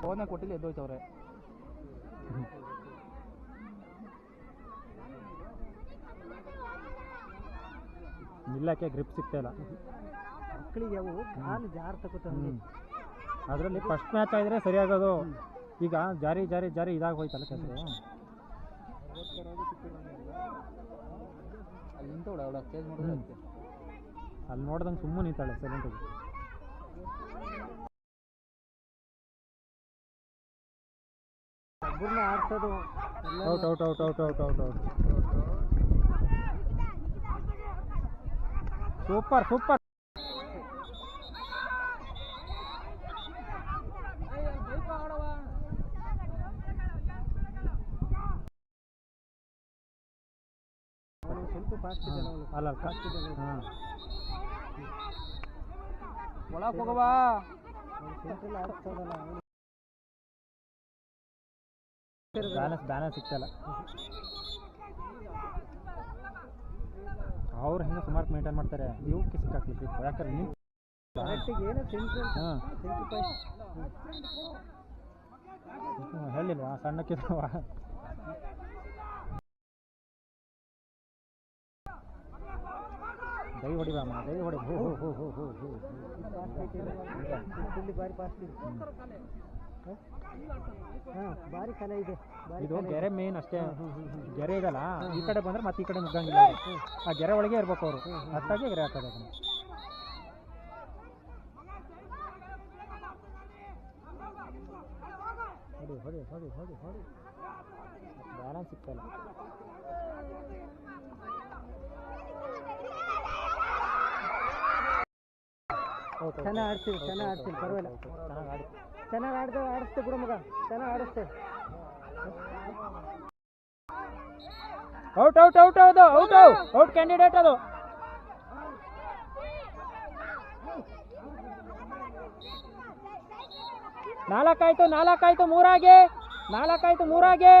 ಫೋನೇ ಕೊಟ್ಟಿಲ್ಲ ಎದ್ದೋಯ್ತವ್ರೆ. ನಿಲ್ಲಕ್ಕೆ ಗ್ರಿಪ್ ಸಿಗ್ತಾ ಇಲ್ಲ. ಮಕ್ಕಳಿಗೆ ಅವು ಕಾಲು ಜಾರ್ ತಗೋತಾವೆ ಅದರಲ್ಲಿ ಫಸ್ಟ್ ಮ್ಯಾಚ್ ಆಗಿದ್ರೆ ಸರಿಯಾಗೋದು ಈಗ ಜಾರಿ ಜಾರಿ ಜಾರಿ ಇದಾಗ ಹೋಯ್ತಲ್ಲ ಅದಕ್ಕೆ ಅಲ್ಲಿ ನೋಡ್ದಂಗೆ ಸುಮ್ಮನೆ ನಿಂತಾಳೆ ಸೈಲೆಂಟಾಗಿ ಒಬ್ಬರನ್ನ ಆಡ್ಸೋದು. Out out out out out out out super super. ಅಲ್ಲ ಹಾಂ. ಒಳಗೆ ಹೋಗವಾ ಬ್ಯಾಲೆನ್ಸ್ ಬ್ಯಾಲೆನ್ಸ್ ಸಿಗ್ತಲ್ಲ ಅವ್ರು ಹೆಂಗೆ ಸುಮಾರು ಮೇಂಟೈನ್ ಮಾಡ್ತಾರೆ. ಇವಕ್ಕೆ ಸಿಕ್ಕಾಕ್ಲಿಕ್ಕೆ. ಯಾಕಂದ್ರೆ ನೀವು ಹೇಳಿಲ್ವಾ ಏನು ದೈ ಹಾಂ. ಸೆಂಟ್ರಲ್ ಹೇಳಿಲ್ವಾ ಸಣ್ಣಕ್ಕಿದ್ರವ ದೈ ಹೊಡಿ ಹೋ ಹೋ ಹೋ ಹೋ ಹೋ ಹೋ. ಬಾರಿ ಕಲೆ ಇದೆ ಇದು ಗೆರೆ. ಮೇನ್ ಅಷ್ಟೇ. ಗೆರೆ ಇದಲ್ಲ ಈ ಕಡೆ ಬಂದ್ರೆ ಮತ್ತೆ ಈ ಕಡೆ ನುಗ್ಗಂಗಿಲ್ಲ. ಆ ಗೆರೆ ಒಳಗೆ ಇರ್ಬೇಕು ಅವರು. ಅಷ್ಟಾಗಿ ಗೆರೆ ಹಾಕೋದು ಅದನ್ನ. ಹೊಡಿ ಹೊಡಿ ಹೊಡಿ ಹೊಡಿ ಹೊಡಿ. ಬ್ಯಾಲೆನ್ಸ್ ಸಿಗ್ತಲ್ಲ ಚೆನ್ನಾಗಿ ಆಡ್ತೀವಿ ಚೆನ್ನಾಗಿ ಆಡ್ತೀವಿ ಪರವಾಗಿಲ್ಲ. ಚೆನ್ನಾಗಿ ಆಡಿ ಚೆನ್ನಾಗಿ ಆಡ್ದೆ ಆಡಿಸ್ತೆ ಬಿಡು ಮಗ ಚೆನ್ನಾಗಿ ಆಡಿಸ್ತೆ. ಔಟ್ ಔಟ್ ಔಟ್ ಹೌದು ಔಟ್ ಔಟ್ ಕ್ಯಾಂಡಿಡೇಟ್ ಅದು. ನಾಲ್ಕಾಯ್ತು ನಾಲ್ಕಾಯ್ತು, ಮೂರಾಗೆ. ನಾಲ್ಕಾಯ್ತು, ಮೂರಾಗೆ.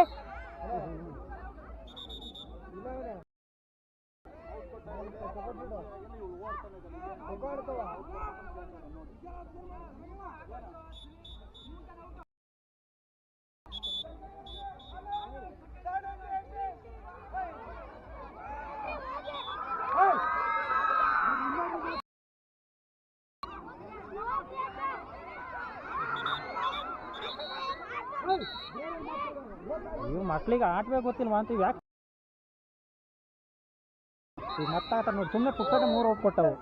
ಇವ್ ಮಕ್ಳಿಗೆ ಆಟವೇ ಗೊತ್ತಿಲ್ವಾ ಅಂತ ಯಾಕೆ ಈಗ ಮತ್ತೆ ಆಟ ನೋಡಿ ಸುಮ್ಮನೆ ಪುಕ್ಕಟ ಮೂರು ಔಟ್ ಕೊಟ್ಟವು.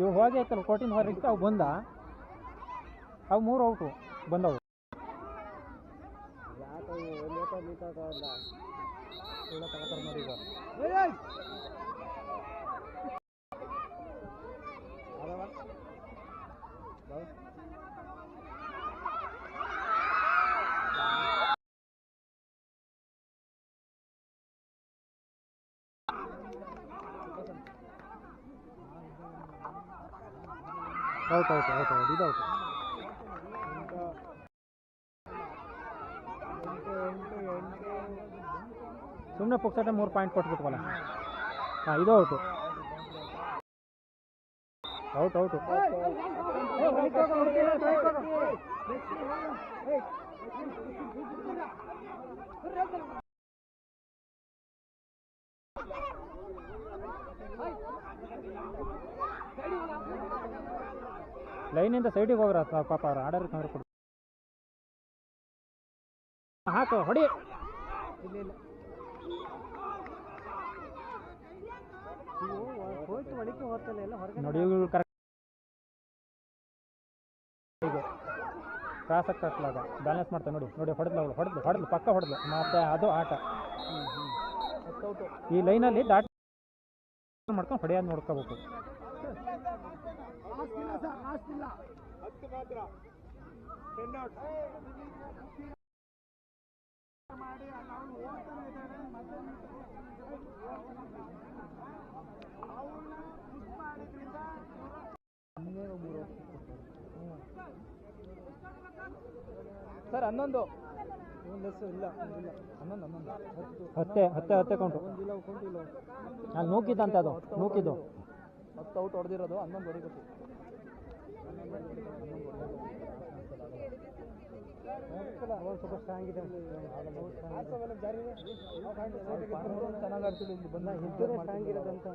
ಇವು ಹೋಗಿ ಆಯ್ತಲ್ಲ ಹೊರಕ್ಕೆ ಹೊರಗೆ ಅವು ಬಂದ. ಅವು ಮೂರು ಔಟು ಬಂದವು. ಔಟ್ ಔಟ್ ಔಟ್ ಔಟ್ ಇದು ಔಟ್ ಸುಮ್ಮನೆ ಪುಕ್ಸಟ ಮೂರು ಪಾಯಿಂಟ್ ಕೊಟ್ಬಿಟ್ವಲ್ಲ ಹಾಂ ಇದು ಔಟು ಔಟ್ ಔಟು ಲೈನಿಂದ ಸೈಡಿಗೆ ಹೋಗ್ರ ಪಾಪ ಅವ್ರು ಆರ್ಡರ್ ಕಂಡ್ರೆ ಕೊಡು. ಹಾಕು, ಹೊಡಿ. ಇಲ್ಲ ಕರೆಕ್ಟ್ ಕ್ರಾಸ್ ಹಾಕ್ಲಾಗ ಬ್ಯಾಲೆನ್ಸ್ ಮಾಡ್ತಾರೆ ನೋಡಿ ನೋಡಿ, ಹೊಡೆದ್ಲು ಅವಳು, ಹೊಡೆದ್ಲು ಹೊಡೆದ್ಲು, ಪಕ್ಕ ಹೊಡೆದ್ಲು. ಮತ್ತೆ ಅದು ಆಟ. ಈ ಲೈನಲ್ಲಿ ದಾಟ ಮಾಡ್ಕೊಂಡು ಹೊಡೆಯೋದು ನೋಡ್ಕೋಬೇಕು. ಸರ್ ಹನ್ನೊಂದು. ಒಂದು ಹೆಸರು ಇಲ್ಲ ಇಲ್ಲ. ಹನ್ನೊಂದು ಹನ್ನೊಂದು. ಹತ್ತು. ಹತ್ತೆ ಹತ್ತೆ ಹತ್ತೆ ಕೌಂಟು ಅಲ್ಲಿ ನೂಕಿದ್ದಂತೆ ಅದು ನೂಕಿದ್ದು. ಹತ್ತು ಔಟ್ ಹೊಡೆದಿರೋದು ಹನ್ನೊಂದು ಹೊಡಿಬೇಕು.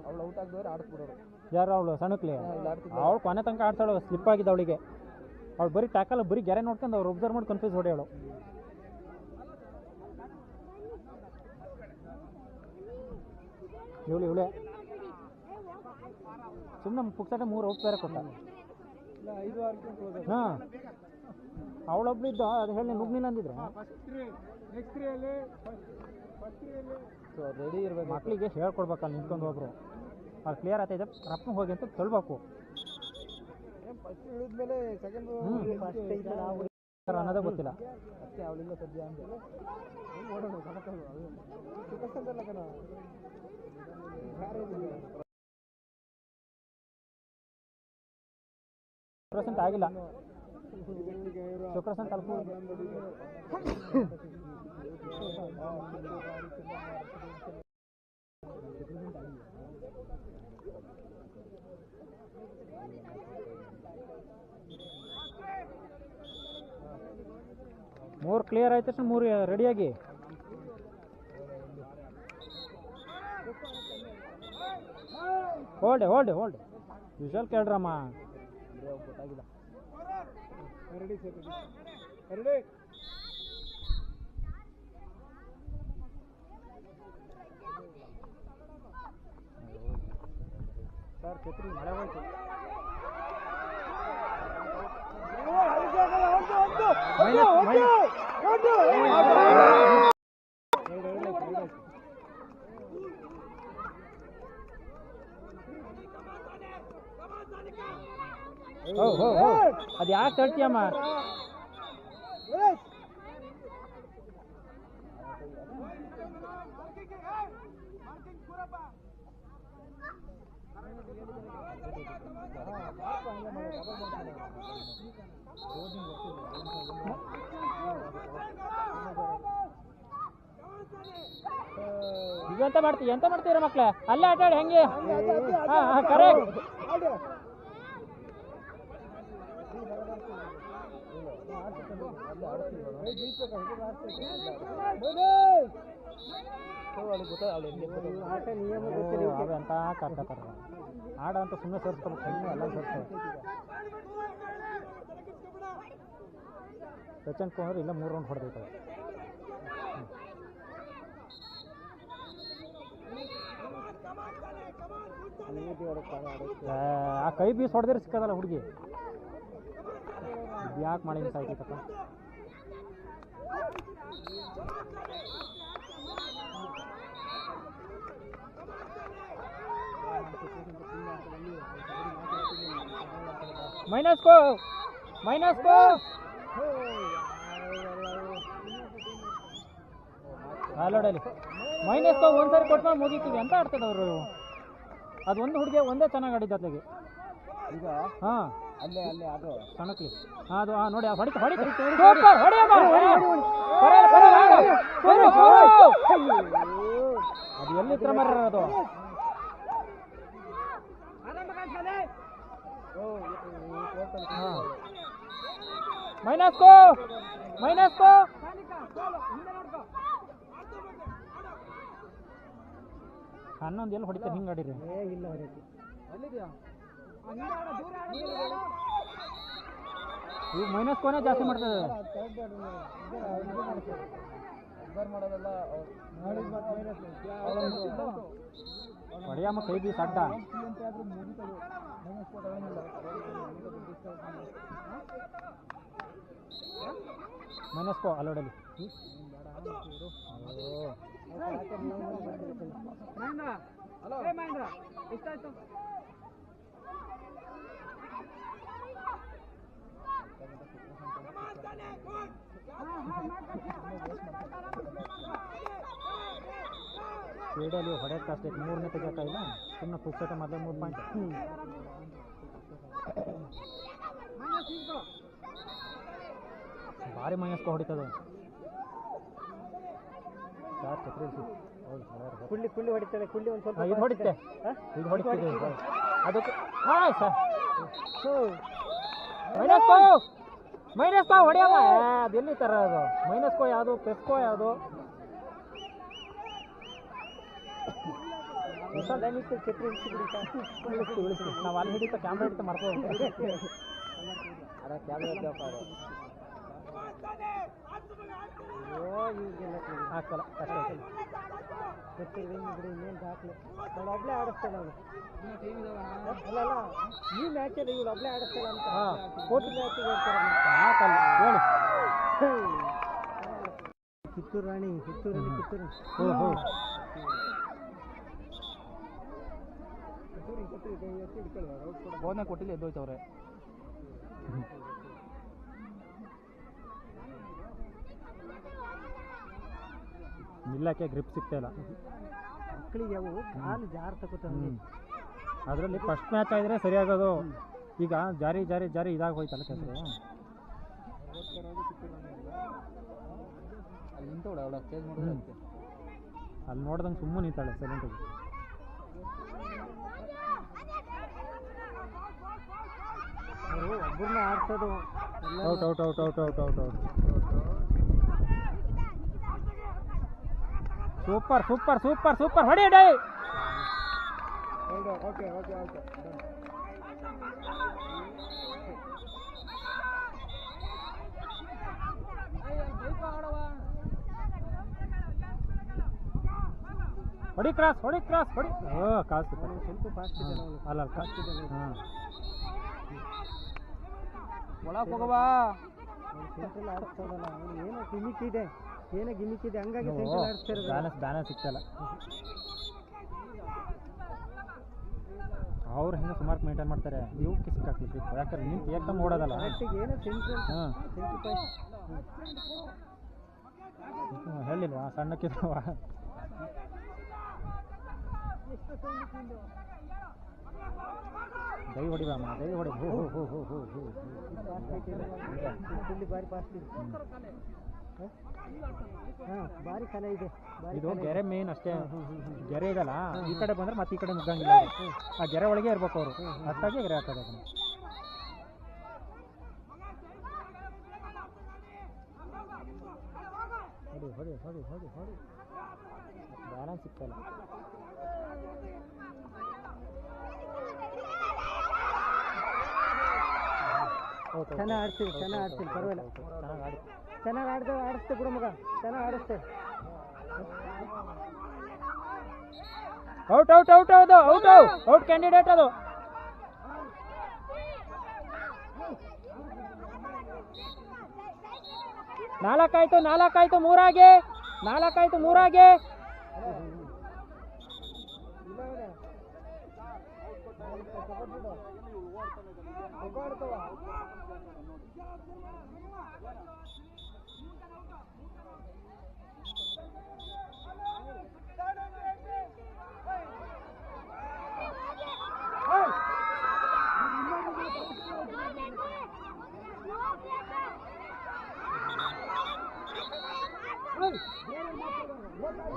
ಅವ್ಳು ಔಟ್ ಯಾರು ಅವಳು? ಅವಳು ಕೊನೆ ತನಕ ಆಡ್ತಾಳು ಸ್ಲಿಪ್ ಆಗಿದೆ ಅವಳಿಗೆ. ಅವಳು ಬರೀ ಟ್ಯಾಕಲ್ ಬರೀ ಗೆರೆ ನೋಡ್ಕೊಂಡು ಅವ್ರು ಒಬ್ಸರ್ವ್ ಮಾಡಿ ಕನ್ಫ್ಯೂಸ್ ಹೊಡೆಯೋಳು ಇವಳು, ಇವಳೆ. ಸುಮ್ಮನೆ ಪುಕ್ಸಾಟ ಮೂರು ಔಟ್ ಬೇರೆ ಕೊಟ್ಟ. ಹಾಂ. ಅವಳೊಬ್ಳಿದ್ದ ಇದ್ದು ಅದು ಹೇಳಿ ನುಗ್ನಿಲ್ಲ ಅಂದಿದ್ರೆ? ಸೊ ರೆಡಿ ಇರ್ಬೇಕು. ಮಕ್ಕಳಿಗೆ ಹೇಳ್ಕೊಡ್ಬೇಕಲ್ಲ ನಿಂತ್ಕೊಂಡು ಹೋಗ್ರು ಅವ್ರು ಕ್ಲಿಯರ್ ಆಗ್ತೈತೆ ರಪ್ನ ಹೋಗಿ ಅಂತ ಸರ್ ಅನ್ನೋದೇ ಗೊತ್ತಿಲ್ಲ. ಅಷ್ಟೇ ಸದ್ಯ ಅಂದ್ರೆ ಓಡೋಣ ಶುಕ್ರಸಂತ ಆಗಿಲ್ಲ. ಶುಕ್ರಸಂತ ಅಲ್ಪ. ಮೂರು ಕ್ಲಿಯರ್ ಆಯ್ತು ತಕ್ಷಣ ಮೂರು ರೆಡಿಯಾಗಿ ಹೋಲ್ಡ್ ಹೋಲ್ಡ್ ಹೋಲ್ಡ್ ವಿಶಲ್ ಕೇಳ್ರಮ್ಮ. ಗೊತ್ತಾಗಿಲ್ಲ ರೆಡಿ ಸರ್ ರೆಡಿ ಸರ್ ಛತ್ರಿ ಮಳೆ ಹೋಯ್ತು ಮೈನಸ್ ಮೈನಸ್ ಹೋ ಅದು ಯಾಕೆ ತಳ್ತೀಯಮ್ಮ ಈಗ ಎಂತ ಮಾಡ್ತೀವಿ ಎಂತ ಮಾಡ್ತೀರ ಮಕ್ಳ? ಅಲ್ಲೇ ಆಟ ಆಡಿ ಹೆಂಗೆ ಹಾ ಹಾ ಕರೆಕ್ಟ್ ಆಡ ಅಂತ ಸುಮ್ಮನೆ ಸೇರಿಸ್ಕೊಬೇಕು ಸುಮ್ಮನೆ ಎಲ್ಲ ಸೇರಿಸ್ತಾರೆ ಸಚಿನ್ ಕುಮಾರ್ ಇಲ್ಲ ಮೂರು ರೌಂಡ್ ಹೊಡೆದ ಆ ಕೈ ಬೀಸ್ ಹೊಡೆದ್ರೆ ಸಿಕ್ಕದಲ್ಲ ಹುಡುಗಿ. ಯಾಕೆ ಮಾಡಿ ಮಿಸ್ ಆಯ್ತೈತಪ್ಪ ಮೈನಸ್ ಕೋ ಮೈನಸ್ ಕೋ. ಅಲ್ಲೋಡಲಿ ಮೈನಸ್ ಕೋ ಒಂದ್ಸರಿ ಕೊಟ್ಟು ಮುಗೀತೀವಿ ಅಂತ ಆಡ್ತದೆ ಅವರು ಅದು ಒಂದು ಹುಡುಗಿ ಒಂದೇ ಚೆನ್ನಾಗಿ ಆಡಿದ್ದು ಅತ್ಲಾಗೆ ಈಗ ಹಾಂ. ಅಲ್ಲೇ ಅಲ್ಲೇ ಅದು ಕಣಕ್ಲಿ ಅದು ಹಾ ನೋಡಿ ಹೊಡಿತ ಹೊಡಿತ. ಸೂಪರ್. ಸೂಪರ್. ಅದು ಎಲ್ಲಿತ್ರ ಮರ ಅದು? ಮೈನಸ್ ಕೋ ಮೈನಸ್ ಕೋ ಹನ್ನೊಂದು ಎಲ್ಲಿ ಹೊಡಿತಾರೆ? ಹಿಂಗೆ ಆಡಿರಿ. ಇಲ್ಲ ಈಗ ಮೈನಸ್ ಕೋನೇ ಜಾಸ್ತಿ ಮಾಡ್ತದೆ ಹೊಡೆಯಮ್ಮ ಕೈ ಬೀಸ್ ಅಡ್ಡ ಮೈನಸ್ ಕೋ ಅಲ್ಲೋಡಲಿ ಹಲೋ. ಮಹೇಂದ್ರ ಎಷ್ಟಾಯ್ತು ಸ್ಪೀಡಲ್ಲಿ ಹೊಡೆಯಕ್ಕೆ ಐತೆ ಮೂರನೇ ಇಲ್ಲ. ಸುಮ್ಮನೆ ಪುಸ್ತಕ ಮೊದಲೇ ಮೂರು ಪಾಯಿಂಟ್ ಭಾರಿ ಮೈನಸ್ಕೊ ಹೊಡಿತದೆ. ಯಾರು. ಕುಳ್ಳಿ ಕುಳ್ಳಿ ಹೊಡಿತಾಳೆ ಕುಳ್ಳಿ ಒಂದು ಸ್ವಲ್ಪ ಹೊಡಿತೆ. ಅದಕ್ಕೆ ಹಾಂ ಸರ್ ಮೈನಸ್ ಕೋ ಮೈನಸ್ ಕೋ ಹೊಡಿಯಮ್ಮ ಅದೆಲ್ಲಿ ಥರ ಅದು ಮೈನಸ್ ಕೋ ಯಾವುದು ಪ್ಲಸ್ ಕೋ ಯಾವುದು ನಾವು ಅಲ್ಲಿ ಹಿಡಿತ ಕ್ಯಾಮ್ರಾ ಹಿಡಿತ ಮಾಡ್ಕೋ ಅದ ಕ್ಯಾಮ್ರಾ ಇದ್ದಪ್ಪ ಅದು ಹಾಕಲ್ಲ ಕಷ್ಟ ಆಯ್ತು ಒಬ್ಳೆ ಆಡಿಸ್ತಾನೆ ಅವನು ಅಲ್ಲ ಅಲ್ಲ ಈ ಮ್ಯಾಚಲ್ಲಿ ಇವ್ರು ಒಬ್ಳೆ ಆಡಿಸ್ತಾನೆ ಅಂತ. ಕೋಟಿ ಮ್ಯಾಚ್ ಹಾಕಲ್ಲ ಹೇಳಿ. ಕಿತ್ತೂರು. ರಾಣಿ ಕಿತ್ತೂರಲ್ಲಿ ಕಿತ್ತೂರು ಹ್ಞೂ ಹ್ಞೂ ಬೋಧನೆ ಕೊಟ್ಟಿಲ್ಲ ಎದ್ದೋಯ್ತವ್ರೆ. ನಿಲ್ಲಕ್ಕೆ ಗ್ರಿಪ್ ಸಿಗ್ತಾ ಇಲ್ಲ. ಮಕ್ಕಳಿಗೆ ಅವು ಕಾಲು ಜಾರ್ ತಗೋತಾವೆ ಅದರಲ್ಲಿ ಫಸ್ಟ್ ಮ್ಯಾಚ್ ಆಗಿದ್ರೆ ಸರಿಯಾಗೋದು. ಈಗ ಜಾರಿ ಜಾರಿ ಜಾರಿ ಇದಾಗ ಹೋಯ್ತಲ್ಲ ಕೆಲಸ ಅಲ್ಲಿ ನೋಡ್ದಂಗೆ ಸುಮ್ಮನೆ ನಿಂತಾಳೆ ಸೈಲೆಂಟಾಗಿ ಅವರು ಒಬ್ಬರನ್ನ ಆಡ್ಸೋದು. Out out out out out out out super super super super ಹೊಡಿ ಡೈ ಓಕೆ ಓಕೆ ಓಕೆ ಹೊಡಿ ಕ್ರಾಸ್ ಹೊಡಿ ಕ್ರಾಸ್ ಹೊಡಿ ಓ ಕಾಸು ಸ್ವಲ್ಪ ಫಾಸ್ಟ್ ಇದೆ ಅವನು ಅಲ್ಲ ಅಲ್ಲ ಕಾಸು ಹಾಂ ಒಳಗೆ ಹೋಗವಾ ಸೆಂಟ್ರಲ್ ಆಡಿಸ್ತಾರಲ್ಲ ಅವನು ಏನೋ ಗಿಮಿಕ್ ಇದೆ ಏನೋ ಇದೆ ಹಂಗಾಗಿ ಸೆಂಟ್ರಲ್ ಆಡಿಸ್ತಾ ಇರೋದು ಬ್ಯಾಲೆನ್ಸ್ ಬ್ಯಾಲೆನ್ಸ್ ಸಿಗ್ತಲ್ಲ ಅವ್ರು ಹೆಂಗೆ ಸುಮಾರು ಮೇಂಟೈನ್ ಮಾಡ್ತಾರೆ? ಇವಕ್ಕೆ ಸಿಕ್ಕಾಕ್ಲಿ ಯಾಕಂದ್ರೆ ನಿಂತು ಏಕದಮ್ ಓಡೋದಲ್ಲ. ಏನೋ ಸೆಂಟ್ರಲ್ ಹಾಂ. ಹೇಳಿಲ್ವಾ? ಸಣ್ಣಕ್ಕಿರುವ ದೈ ಹೊಡಿ. ಹೋ ಹೋ ಹೋ ಹೋ ಹೋ. ಹೋ ಇಲ್ಲಿ ಭಾರಿ ಫಾಸ್ಟ್ ಭಾರಿ ಕಲೆ ಇದೆ ಇದು ಗೆರೆ. ಮೇನ್ ಅಷ್ಟೇ. ಗೆರೆ ಇದಲ್ಲ ಈ ಕಡೆ ಬಂದ್ರೆ ಮತ್ತೆ ಈ ಕಡೆ ನುಗ್ಗಂಗಿಲ್ಲ. ಆ ಗೆರೆ ಒಳಗೆ ಇರ್ಬೇಕು ಅವರು. ಅಷ್ಟಾಗಿ ಗೆರೆ ಹಾಕೋದು ಅದನ್ನ. ಹೊಡಿ ಹೊಡಿ ಹೊಡಿ ಹೊಡಿ ಹೊಡಿ. ಬ್ಯಾಲೆನ್ಸ್ ಸಿಗ್ತಲ್ಲ. ಚೆನ್ನಾಗಿ ಆಡ್ತೀವಿ ಚೆನ್ನಾಗಿ ಆಡ್ತೀವಿ ಪರವಾಗಿಲ್ಲ. ಚೆನ್ನಾಗಿ ಆಡಿ ಚೆನ್ನಾಗಿ ಆಡ್ದೆ, ಆಡಿಸ್ತೆ ಬಿಡು ಮಗ. ಚೆನ್ನಾಗಿ ಆಡಿಸ್ತೆ. ಔಟ್ ಔಟ್ ಔಟ್ ಅದು ಔಟ್ ಔಟ್ ಕ್ಯಾಂಡಿಡೇಟ್ ಅದು. ನಾಲ್ಕಾಯ್ತು ನಾಲ್ಕಾಯ್ತು, ಮೂರಾಗೆ. ನಾಲ್ಕಾಯ್ತು, ಮೂರಾಗೆ.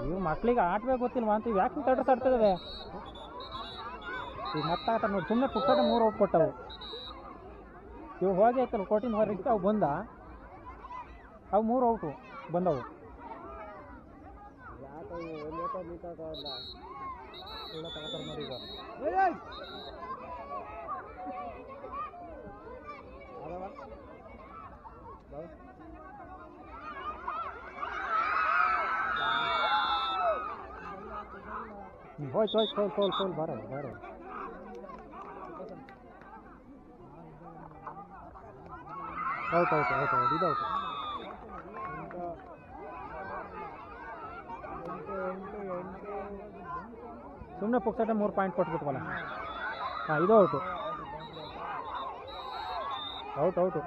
ಇವು ಮಕ್ಳಿಗೆ ಆಟವೇ ಗೊತ್ತಿಲ್ವಾ ಅಂತ ಯಾಕೆ ತಡ್ರಸ್ ಆಡ್ತಿದ್ದಾವೆ ಈಗ ಮತ್ತೆ ನೋಡಿ ಸುಮ್ಮನೆ ಪುಕ್ಕಟ ಮೂರು ಔಟ್ ಕೊಟ್ಟವು ಇವು ಹೋಗಿ ಐತಲ್ಲ ಕೋಟಿನ ಹೊರಗೆ ಅವು ಬಂದ. ಅವು ಮೂರು ಔಟು ಬಂದವು ಈಗ ಹ್ಮ್, ಹೋಯ್ತು ಹೋಯ್ತು ಸೋಲ್ ಸೋಲ್ ಸೋಲ್ ಬರೋ ಬರೋ ಔಟ್ ಔಟ್ ಔಟ್ ಔಟ್ ಇದು ಔಟ್ ಸುಮ್ಮನೆ ಪುಕ್ಸಟೆ ಮೂರು ಪಾಯಿಂಟ್ ಕೊಟ್ಬಿಟ್ವಲ್ಲ ಹಾಂ ಇದು ಔಟು ಔಟ್ ಔಟು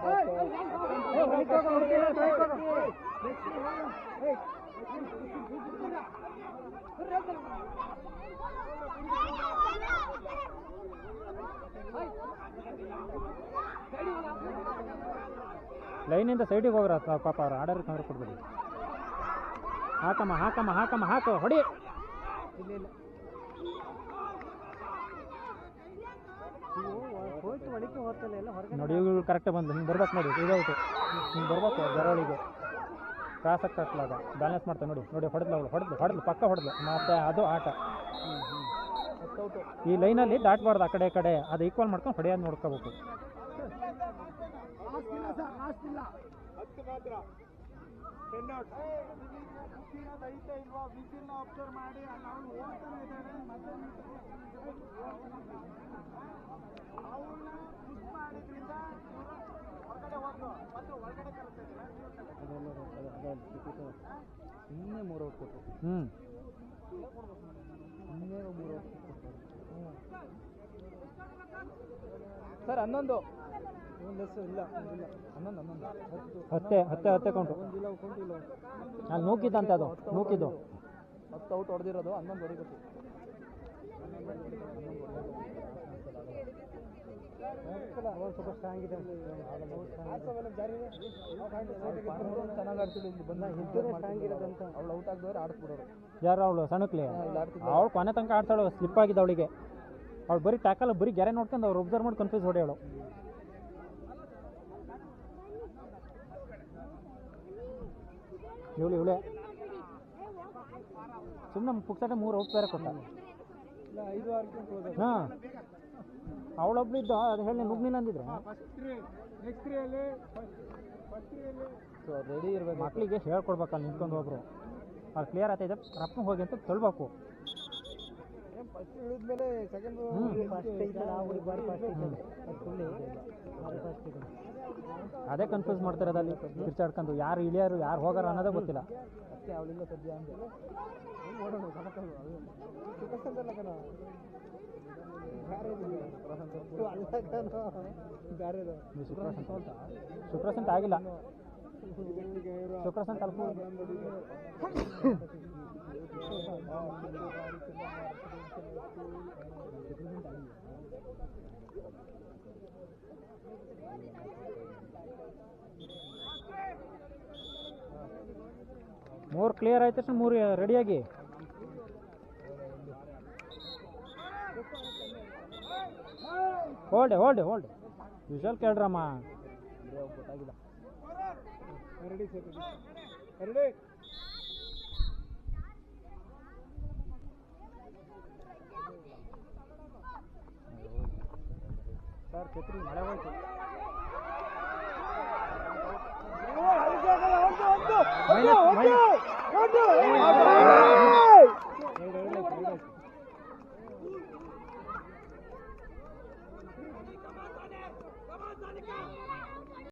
ಲೈನಿಂದ ಸೈಡಿಗೆ ಹೋಗ್ರ ಪಾಪ ಅವ್ರು ಆರ್ಡರ್ ತಂದ್ರೆ ಕೊಡ್ಬೇಡಿ ಹಾಕಮ್ಮ ಹಾಕಮ್ಮ ಹಾಕಮ್ಮ ಹಾಕು ಹೊಡಿ. ನೋಡಿ ಇವ್ರು ಕರೆಕ್ಟಾಗಿ ಬಂದು ಹಿಂಗೆ ಬರ್ಬೇಕು ನೋಡಿ ಇದು ಹಿಂಗೆ ಬರ್ಬೇಕು ಜರಳಿಗೆ ಕ್ರಾಸ್ ಕಟ್ಲಾಗ ಬ್ಯಾಲೆನ್ಸ್ ಮಾಡ್ತಾ ನೋಡಿ. ನೋಡಿ, ಹೊಡೆದ್ಲು ಅವಳು. ಹೊಡೆದ್ಲು ಹೊಡೆದ್ಲು, ಪಕ್ಕ ಹೊಡೆದ್ಲು. ಮತ್ತೆ ಅದು ಆಟ. ಈ ಲೈನಲ್ಲಿ ದಾಟಬಾರ್ದು ಆ ಕಡೆ ಕಡೆ. ಅದು ಈಕ್ವಲ್ ಮಾಡ್ಕೊಂಡು ಹೊಡೆಯೋದು ನೋಡ್ಕೋಬೇಕು. ಸುಮ್ಮನೆ ಮೂರು ಔಟ್ ಹ್ಞೂ ಸುಮ್ಮನೆ ಮೂರು ಔಟ್ ಸರ್ ಹನ್ನೊಂದು. ಒಂದು ಹೆಸರು ಇಲ್ಲ ಒಂದಿಲ್ಲ ಹನ್ನೊಂದು ಹನ್ನೊಂದು. ಹತ್ತು. ಹತ್ತೆ ಹತ್ತೆ ಹತ್ತೆ ಕೌಂಟು ಒಂದಿಲ್ಲ ಅಲ್ಲಿ ನೂಕಿದ್ದಂತೆ ಅದು ನೂಕಿದ್ದು ಹತ್ತು ಔಟ್ ಹೊಡೆದಿರೋದು ಹನ್ನೊಂದು ಹೊಡಿಬೇಕು ಅವಳು ಯಾರು ಅವಳು ಸಣ್ಣಕ್ಲಿ ಅವಳು ಕೊನೆ ತನಕ ಆಡ್ತಾಳು ಸ್ಲಿಪ್ ಆಗಿದ್ದ ಅವಳಿಗೆ. ಅವಳು ಬರೀ ಟ್ಯಾಕಲ್ ಬರೀ ಗೆರೆ ನೋಡ್ಕೊಂಡು ಅವ್ರು ಒಬ್ಸರ್ವ್ ಮಾಡಿ ಕನ್ಫ್ಯೂಸ್ ಹೊಡೆಯೋಳು. ಇವಳು, ಇವಳೆ. ಸುಮ್ಮನೆ ಪುಕ್ಸಟೆ ಮೂರು ಔಟ್ ಬೇರೆ ಕೊಟ್ಟ. ಹಾಂ. ಅವಳೊಬ್ಳು ಇದ್ದ ಅದು ಹೇಳಿ ನುಗ್ನಿಲ್ಲ ಅಂದಿದ್ರೆ ಸೊ ರೆಡಿ ಇರಬೇಕು. ಮಕ್ಕಳಿಗೆ ಹೇಳ್ಕೊಡ್ಬೇಕಲ್ಲ ನಿಂತ್ಕೊಂಡು ಒಬ್ರು. ಅದು ಕ್ಲಿಯರ್ ಆಗ್ತೈತೆ ರಪ್ಪ ಹೋಗಿ ಅಂತ ತಳ್ಬೇಕು ಅದೇ ಕನ್ಫ್ಯೂಸ್ ಮಾಡ್ತಾರೆ ಅಲ್ಲಿ ಕಿರ್ಚಾಡ್ಕೊಂಡು ಯಾರು ಇಳಿಯಾರು ಯಾರು ಹೋಗಾರ ಅನ್ನೋದೇ ಗೊತ್ತಿಲ್ಲ. ಅವಳಿಲ್ಲ ಸದ್ಯ ಅಂದೆ ನೋಡೋಣ ಸಮಕಲ್ಲ ಅದು ಸುಖಸಂದಲ್ಲ ಕಣ ಅಲ್ಲ ಕಣ ಬೇರೆ ಈ ಶುಕ್ರಸಂತ ಶುಕ್ರಸಂತ ಆಗಿಲ್ಲ. ಸುಪ್ರಸೆಂಟ್ ಅಲ್ಪ ಮೂರು ಕ್ಲಿಯರ್ ಆಯ್ತು ಮೂರು ರೆಡಿಯಾಗಿ ಹೋಲ್ಡೆ ಹೋಲ್ಡ್ ಹೋಲ್ಡ್ ವಿಷಲ್ ಕೇಳ್ರಮ್ಮ ಸರ್ ಛತ್ರಿ ಮಳೆ ಹೋಯ್ತು